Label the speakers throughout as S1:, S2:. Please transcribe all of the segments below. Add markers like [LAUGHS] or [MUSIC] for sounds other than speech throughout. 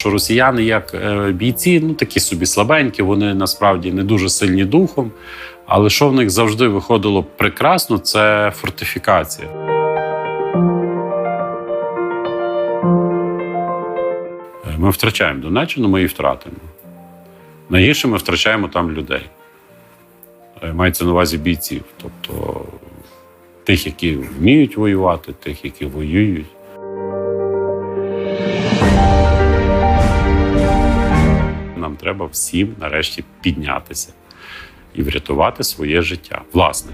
S1: Що росіяни, як е, бійці, ну такі собі слабенькі, вони насправді не дуже сильні духом. Але що в них завжди виходило прекрасно, це фортифікація. Е, Ми втрачаємо Донеччину, ми її втратимо. Найгірше ми втрачаємо там людей. Е, Мається на увазі бійців. Тобто тих, які вміють воювати, тих, які воюють. Треба всім нарешті піднятися і врятувати своє життя. Власне.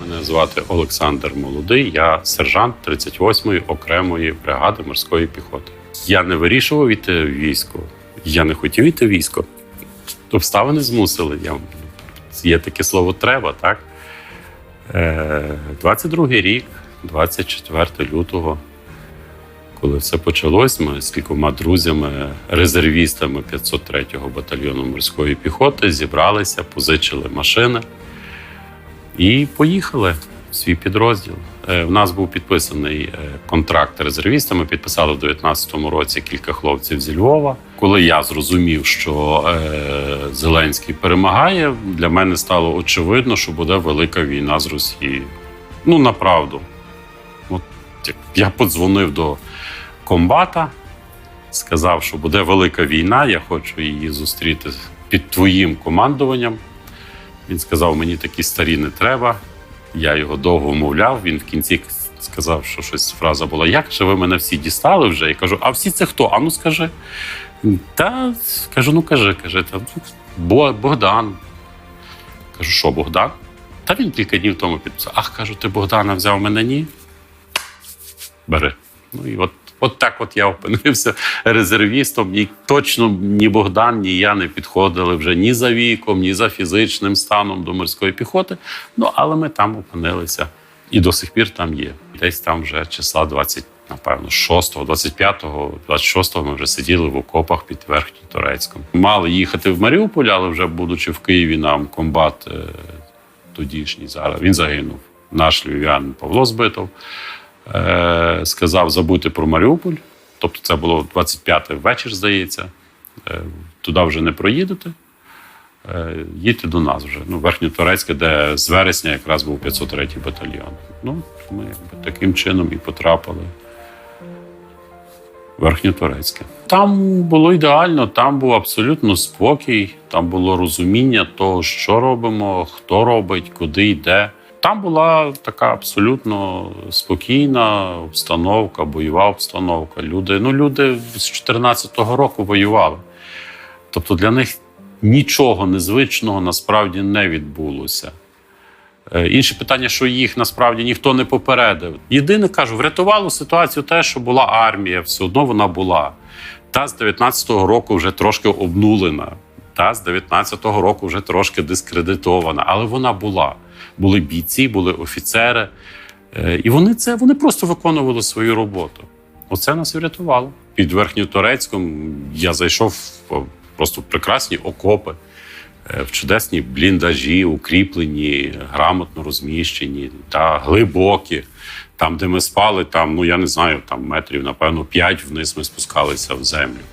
S1: Мене звати Олександр Молодий, я сержант 38-ї окремої бригади морської піхоти. Я не вирішував йти в військо. Я не хотів йти в військо. Обставини змусили. Я... Є таке слово треба, так? Е, 22-й рік, 24 лютого, коли все почалось, ми з кількома друзями, резервістами 503-го батальйону морської піхоти зібралися, позичили машини і поїхали в свій підрозділ. Е, В нас був підписаний е, контракт резервістами. Підписали в 2019 році кілька хлопців зі Львова. Коли я зрозумів, що е, Зеленський перемагає, для мене стало очевидно, що буде велика війна з Росією. Ну направду. От я подзвонив до комбата, сказав, що буде велика війна, я хочу її зустріти під твоїм командуванням. Він сказав, мені такі старі не треба. Я його довго вмовляв. Він в кінці сказав, що щось фраза була: Як же ви мене всі дістали вже? Я кажу, а всі це хто? А ну скажи. Та кажу, ну кажи, кажи. Та, «Ну, Богдан. Кажу, що Богдан? Та він кілька днів тому підписав. Ах, кажу, ти Богдана взяв мене ні? Бери. Ну і от, от так от я опинився резервістом. І точно ні Богдан, ні я не підходили вже ні за віком, ні за фізичним станом до морської піхоти. Ну, але ми там опинилися. І до сих пір там є. Десь там вже числа 20, напевно, 6, 25, 26 ми вже сиділи в окопах під Верхньоторецьком. Мали їхати в Маріуполь, але вже будучи в Києві, нам комбат е, тодішній зараз він загинув. Наш львів'ян Павло Збитов е, сказав забути про Маріуполь. Тобто це було 25 вечір, здається. Е, туди вже не проїдете. Е, їдьте до нас вже. Ну, Верхньоторецьке, де з вересня якраз був 503 батальйон. Ну, ми якби таким чином і потрапили. Верхньоторецьке. Там було ідеально, там був абсолютно спокій, там було розуміння того, що робимо, хто робить, куди йде. Там була така абсолютно спокійна обстановка, бойова обстановка. Люди, ну люди з 14-го року воювали. Тобто для них нічого незвичного насправді не відбулося. Е, Інше питання, що їх насправді ніхто не попередив. Єдине кажу, врятувало ситуацію те, що була армія, все одно вона була. Та з 19-го року вже трошки обнулена, та з 19-го року вже трошки дискредитована, але вона була. Були бійці, були офіцери. Е, І вони це вони просто виконували свою роботу. Оце нас врятувало. Під Верхньоторецьком я зайшов в просто прекрасні окопи, е, в чудесні бліндажі, укріплені, грамотно розміщені та глибокі. Там, де ми спали, там, ну я не знаю, там метрів, напевно, 5 вниз ми спускалися в землю.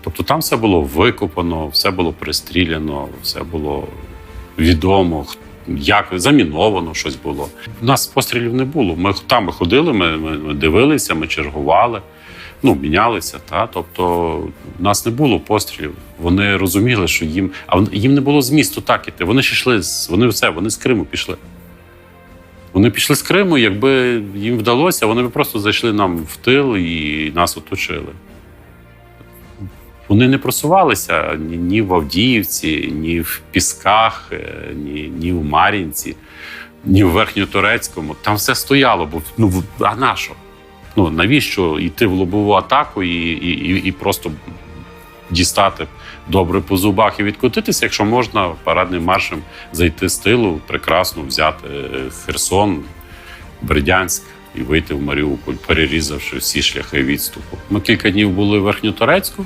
S1: Тобто там все було викопано, все було пристріляно, все було відомо, як заміновано щось було. У нас пострілів не було. Ми там ходили, ми, ми, дивилися, ми чергували, ну, мінялися. Та? Тобто у нас не було пострілів. Вони розуміли, що їм. А їм не було змісту так іти. Вони ж йшли, вони все, вони з Криму пішли. Вони пішли з Криму, якби їм вдалося, вони б просто зайшли нам в тил і нас оточили. Вони не просувалися ні, в Авдіївці, ні в Пісках, е, ні, ні в Мар'їнці, ні в Верхньоторецькому. Там все стояло, бо ну а на що? Ну навіщо йти в лобову атаку і, і, і, і просто дістати добре по зубах і відкотитися, якщо можна парадним маршем зайти з тилу, прекрасно взяти е, Херсон, Бердянськ і вийти в Маріуполь, перерізавши всі шляхи відступу. Ми кілька днів були в Верхньоторецьку,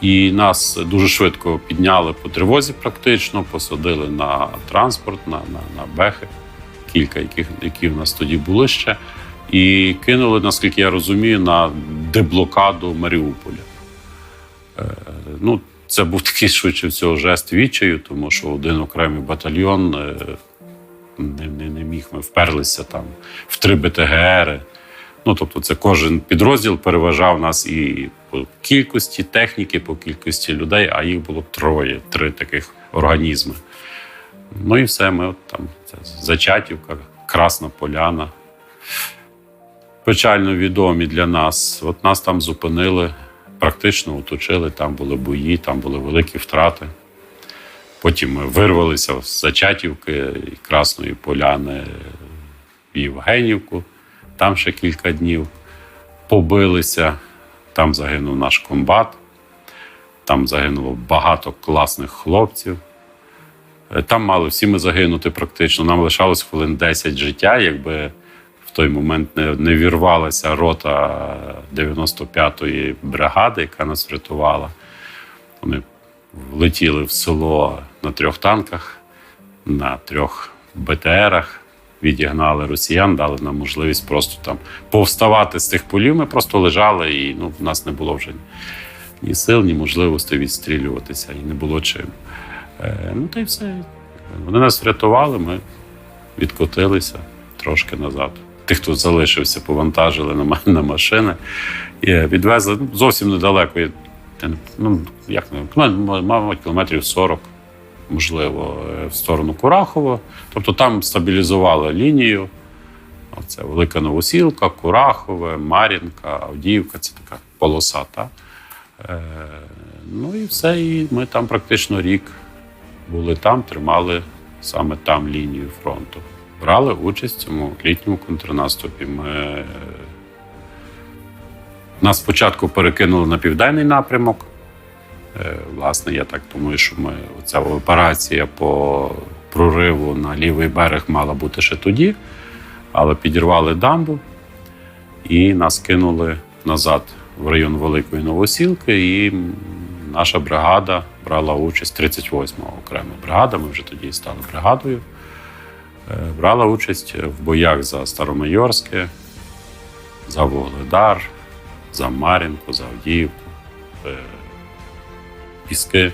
S1: і нас дуже швидко підняли по тривозі, практично, посадили на транспорт, на, на, на бехи. кілька, яких, які в нас тоді були ще, і кинули, наскільки я розумію, на деблокаду Маріуполя. Е, ну, це був [LAUGHS] такий швидше всього жест відчаю, тому що один окремий батальйон е, не, не, не міг. Ми вперлися там в три БТГРи. Ну, тобто, це кожен підрозділ переважав нас і по кількості техніки, по кількості людей, а їх було троє, три таких організми. Ну і все, ми от там це Зачатівка, Красна Поляна. Печально відомі для нас. От нас там зупинили, практично оточили, там були бої, там були великі втрати. Потім ми вирвалися з Зачатівки Красної Поляни в Євгенівку. Там ще кілька днів побилися. Там загинув наш комбат. Там загинуло багато класних хлопців. Е, Там мали всі ми загинути практично. Нам лишалось хвилин 10 життя, якби в той момент не, не вірвалася рота 95-ї бригади, яка нас врятувала. Вони влетіли в село на трьох танках, на трьох БТРах, відігнали росіян, дали нам можливість просто там повставати з тих полів. Ми просто лежали, і ну, в нас не було вже ні сил, ні можливості відстрілюватися, і не було чим. Е, ну та й все. Вони нас врятували, ми відкотилися трошки назад. Тих, хто залишився, повантажили на, на машини і відвезли ну, зовсім недалеко. Ну, як не ну, мабуть, кілометрів 40, можливо, е, в сторону Курахова. Тобто там стабілізували лінію. Це Велика Новосілка, Курахове, Мар'їнка, Авдіївка це така полоса. Та? Е, ну і все. І ми там практично рік були там, тримали саме там лінію фронту. Брали участь в цьому літньому контрнаступі. Ми... е, Нас спочатку перекинули на південний напрямок. Е, Власне, я так думаю, що ми ця операція по прориву на лівий берег мала бути ще тоді, але підірвали дамбу і нас кинули назад в район Великої Новосілки. І наша бригада брала участь 38-ма окрема бригада. Ми вже тоді стали бригадою. Е, Брала участь в боях за Старомайорське, за Вугледар, за Мар'їнку, за Авдіївку, е, Піски.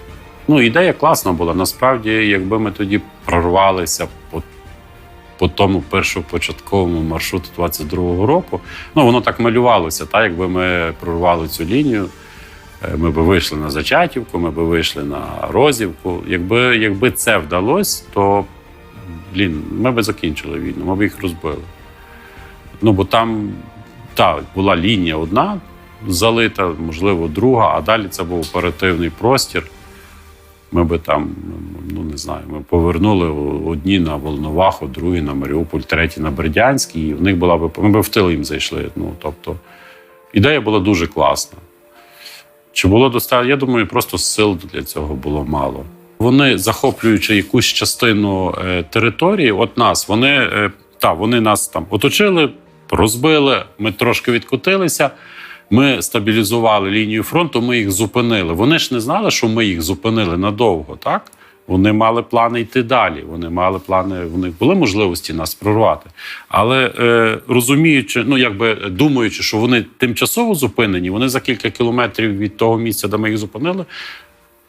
S1: Ну, ідея класна була. Насправді, якби ми тоді прорвалися по, по тому першопочатковому маршруту 22-го року, ну воно так малювалося, так, якби ми прорвали цю лінію. е, Ми б вийшли на Зачатівку, ми б вийшли на Розівку. Якби, якби це вдалося, то блін, ми б закінчили війну, ми б їх розбили. Ну, бо там так, була лінія одна залита, можливо, друга, а далі це був оперативний простір. Ми би там, ну не знаю, ми повернули одні на Волноваху, другі на Маріуполь, треті на Бердянський, і в них була б ми б в тил їм зайшли. Ну, тобто, ідея була дуже класна. Чи було достатньо? Я думаю, просто сил для цього було мало. Вони, захоплюючи якусь частину е, території, от нас, вони, е, та, вони нас там оточили, розбили, ми трошки відкотилися. Ми стабілізували лінію фронту, ми їх зупинили. Вони ж не знали, що ми їх зупинили надовго, так? Вони мали плани йти далі. Вони мали плани, них були можливості нас прорвати. Але е, розуміючи, ну якби думаючи, що вони тимчасово зупинені, вони за кілька кілометрів від того місця, де ми їх зупинили,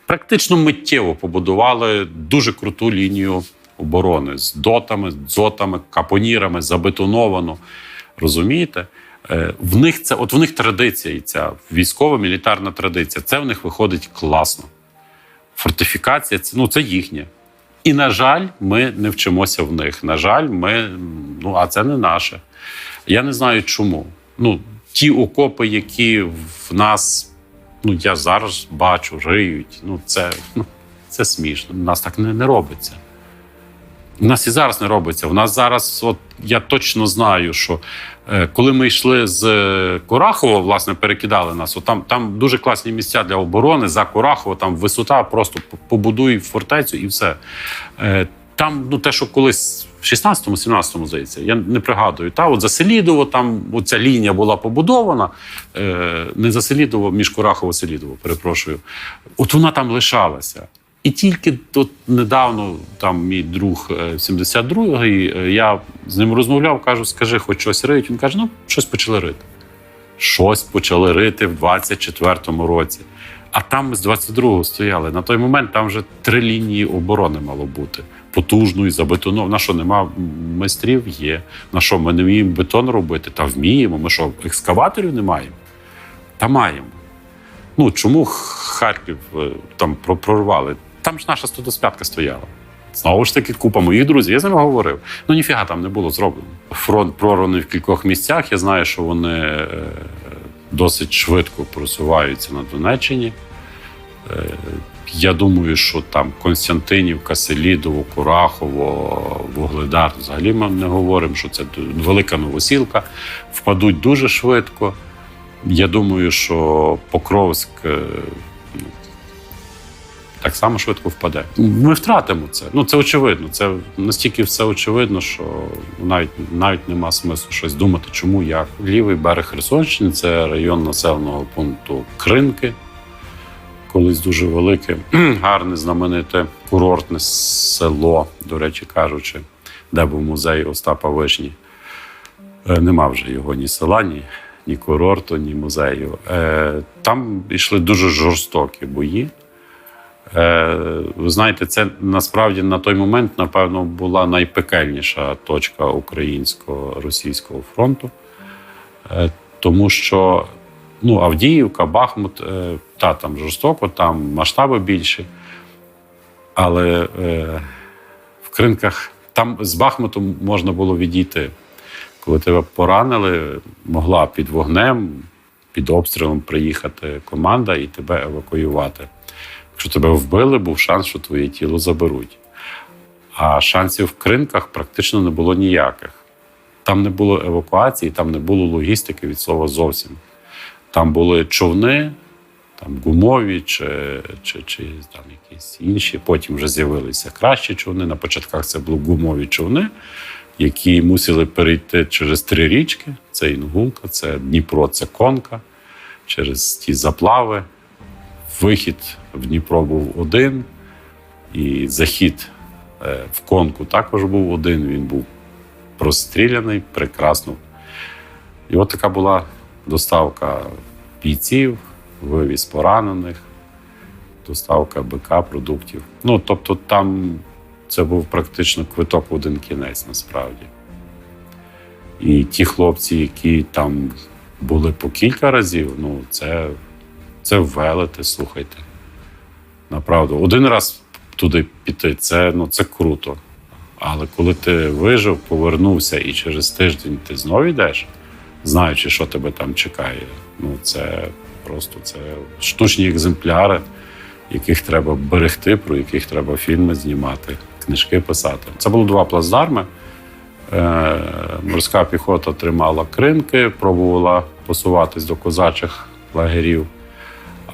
S1: практично миттєво побудували дуже круту лінію оборони з дотами, дзотами, капонірами, забетоновану. Розумієте? Е, В них це, от в них традиція, ця військова мілітарна традиція. Це в них виходить класно. Фортифікація це, ну, це їхнє. І, на жаль, ми не вчимося в них. На жаль, ми, ну, а це не наше. Я не знаю чому. Ну, ті окопи, які в нас, ну, я зараз бачу, риють, ну, це, ну, це смішно. У нас так не, не робиться. У нас і зараз не робиться. У нас зараз, от я точно знаю, що е, коли ми йшли з е, Курахова, власне, перекидали нас. От там, там дуже класні місця для оборони за Курахово, там висота, просто побудуй фортецю і все. Е, там, ну те, що колись в 16-му, 17-му, здається, я не пригадую. Та от за Селідово, там оця лінія була побудована. Е, не за Селідово, між Курахово Селідово, перепрошую. От вона там лишалася. І тільки тут недавно, там мій друг е, 72-й, е, я з ним розмовляв, кажу, скажи, хоч щось риють. Він каже, ну, щось почали рити. Щось почали рити в 24-му році. А там ми з 22-го стояли. На той момент там вже три лінії оборони мало бути. Потужної, забетонованої. На що нема майстрів? Є. На що ми не вміємо бетон робити? Та вміємо. Ми що, екскаваторів не маємо? Та маємо. Ну чому Харків е, там прорвали? Там ж наша 125 стояла. Знову ж таки, купа моїх друзів. Я з ними говорив. Ну ніфіга там не було зроблено. Фронт прорваний в кількох місцях. Я знаю, що вони е, досить швидко просуваються на Донеччині. Е, Я думаю, що там Константинівка, Селідово, Курахово, Вугледар взагалі ми не говоримо, що це велика новосілка. Впадуть дуже швидко. Я думаю, що Покровськ е, так само швидко впаде. Ми втратимо це. Ну це очевидно. Це настільки все очевидно, що навіть навіть нема смислу щось думати, чому як. Лівий берег Херсонщини це район населеного пункту Кринки. Колись дуже велике, [CLEARS THROAT] гарне, знамените курортне село, до речі кажучи, де був музей Остапа Вишні. Е, Нема вже його ні села, ні, ні курорту, ні музею. Е, Там йшли дуже жорстокі бої. Е, Ви знаєте, це насправді на той момент, напевно, була найпекельніша точка українсько-російського фронту, Е, тому що ну, Авдіївка, Бахмут, е, та там жорстоко, там масштаби більші. Але в кринках там з Бахмутом можна було відійти. Коли тебе поранили, могла під вогнем, під обстрілом приїхати команда і тебе евакуювати. Якщо тебе вбили, був шанс, що твоє тіло заберуть. А шансів в кринках практично не було ніяких. Там не було евакуації, там не було логістики від слова зовсім. Там були човни, там гумові чи, чи, чи там якісь інші. Потім вже з'явилися кращі човни. На початках це були гумові човни, які мусили перейти через три річки: це Інгулка, це Дніпро, це Конка, через ті заплави. Вихід в Дніпро був один, і захід е, в конку також був один. Він був простріляний прекрасно. І от така була доставка бійців, вивіз поранених, доставка БК продуктів. Ну, тобто, там це був практично квиток один кінець насправді. І ті хлопці, які там були по кілька разів, ну, це, це велете, слухайте. Направду, один раз туди піти, це, ну, це круто. Але коли ти вижив, повернувся і через тиждень ти знову йдеш, знаючи, що тебе там чекає, ну це просто це штучні екземпляри, яких треба берегти, про яких треба фільми знімати, книжки писати. Це було два плацдарми. Е, Морська піхота тримала кринки, пробувала посуватись до козачих лагерів.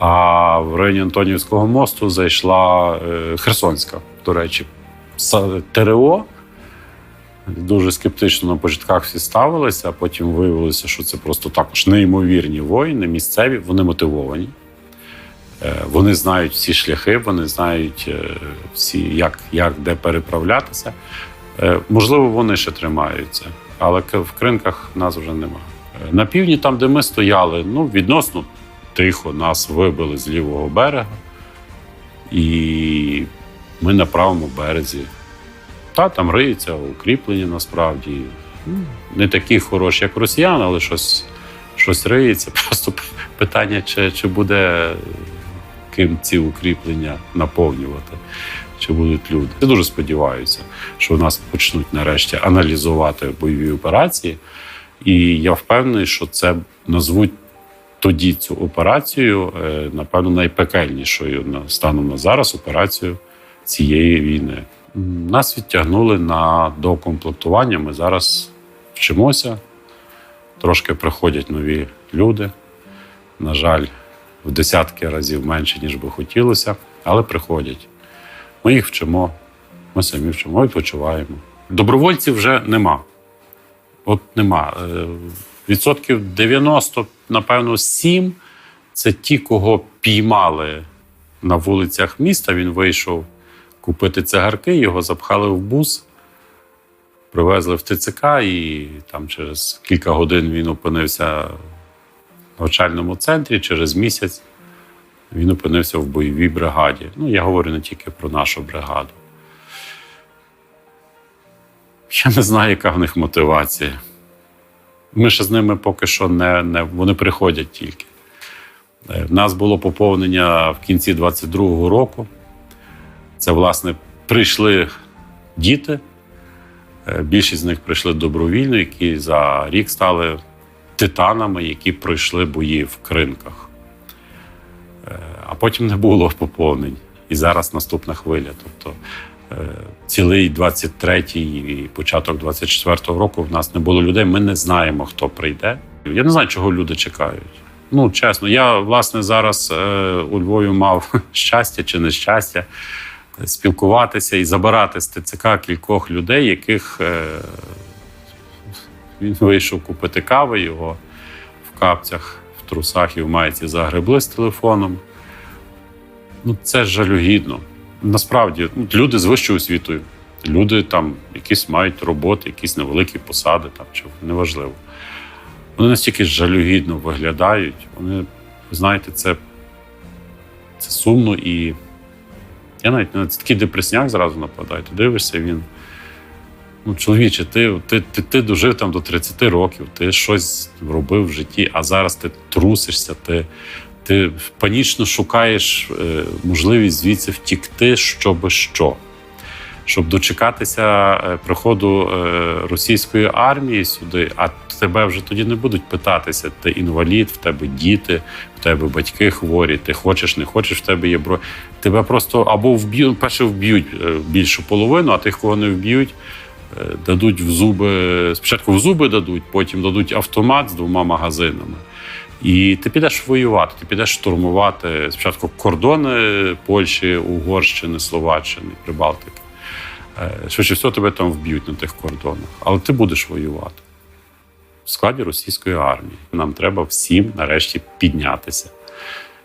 S1: А в районі Антонівського мосту зайшла е, Херсонська, до речі, ТРО. Дуже скептично на початках всі ставилися, а потім виявилося, що це просто також неймовірні воїни, місцеві, вони мотивовані. Е, Вони знають всі шляхи, вони знають е, всі, як, як де переправлятися. Можливо, вони ще тримаються, але в кринках нас вже нема. Е, На півдні, там, де ми стояли, ну, відносно тихо, нас вибили з лівого берега. І ми на правому березі. Та там риються укріплення насправді. Не такі хороші, як росіяни, але щось, щось риється. [LAUGHS] Просто питання, чи, чи буде ким ці укріплення наповнювати, чи будуть люди. Я дуже сподіваюся, що в нас почнуть нарешті аналізувати бойові операції. І я впевнений, що це назвуть тоді цю операцію, е, напевно, найпекельнішою станом на зараз операцію цієї війни. Нас відтягнули на докомплектування. Ми зараз вчимося. Трошки приходять нові люди. На жаль, в десятки разів менше, ніж би хотілося, але приходять. Ми їх вчимо, ми самі вчимо, відпочиваємо. Добровольців вже нема. От нема. Відсотків 90, напевно, 7 це ті, кого піймали на вулицях міста. Він вийшов купити цигарки, його запхали в бус, привезли в ТЦК, і там через кілька годин він опинився в навчальному центрі. Через місяць він опинився в бойовій бригаді. Ну, я говорю не тільки про нашу бригаду. Я не знаю, яка в них мотивація. Ми ще з ними поки що не, не вони приходять тільки. Е, В нас було поповнення в кінці 22-го року. Це, власне, прийшли діти. Е, Більшість з них прийшли добровільно, які за рік стали титанами, які пройшли бої в кринках. Е, А потім не було поповнень. І зараз наступна хвиля. Тобто е, цілий 23-й і початок 24-го року в нас не було людей. Ми не знаємо, хто прийде. Я не знаю, чого люди чекають. Ну, чесно, я власне зараз е, у Львові мав [LAUGHS] щастя чи нещастя спілкуватися і забирати з ТЦК кількох людей, яких е, він вийшов купити кави, його в капцях, в трусах і в майці загребли з телефоном. Ну, це жалюгідно. Насправді, ну, люди з вищою освітою, люди там якісь мають роботи, якісь невеликі посади, там, чи неважливо. Вони настільки жалюгідно виглядають. Вони, ви знаєте, це, це сумно і. Я навіть на такий депресняк зразу нападаю. Ти дивишся, він. Ну, чоловіче, ти, ти, ти, ти дожив там до 30 років, ти щось робив в житті, а зараз ти трусишся, ти, ти панічно шукаєш е, можливість звідси втікти, щоби що. Щоб дочекатися е, приходу е, російської армії сюди, а тебе вже тоді не будуть питатися: ти інвалід, в тебе діти, в тебе батьки хворі, ти хочеш, не хочеш, в тебе є бро. Тебе просто або вб'ють, перше вб'ють більшу половину, а тих, кого не вб'ють, дадуть в зуби. Спочатку в зуби дадуть, потім дадуть автомат з двома магазинами. І ти підеш воювати, ти підеш штурмувати спочатку кордони Польщі, Угорщини, Словаччини, Прибалтики. Е, Швидше всього тебе там вб'ють на тих кордонах, але ти будеш воювати в складі російської армії. Нам треба всім нарешті піднятися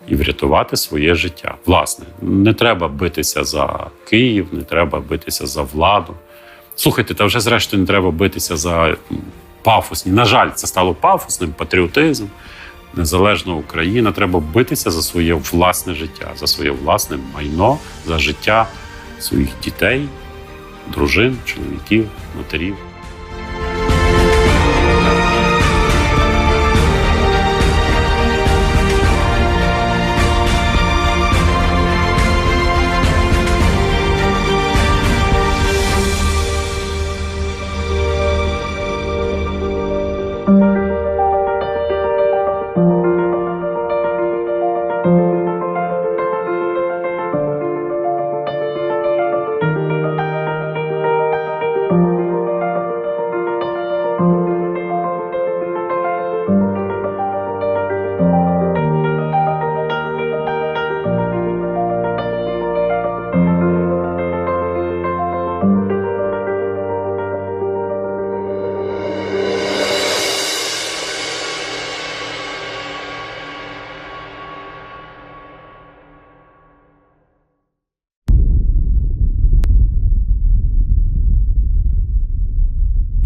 S1: і врятувати своє життя. Власне, не треба битися за Київ, не треба битися за владу. Слухайте, та вже зрештою не треба битися за пафосні. На жаль, це стало пафосним патріотизм. Незалежна Україна, треба битися за своє власне життя, за своє власне майно, за життя своїх дітей, дружин, чоловіків, матерів.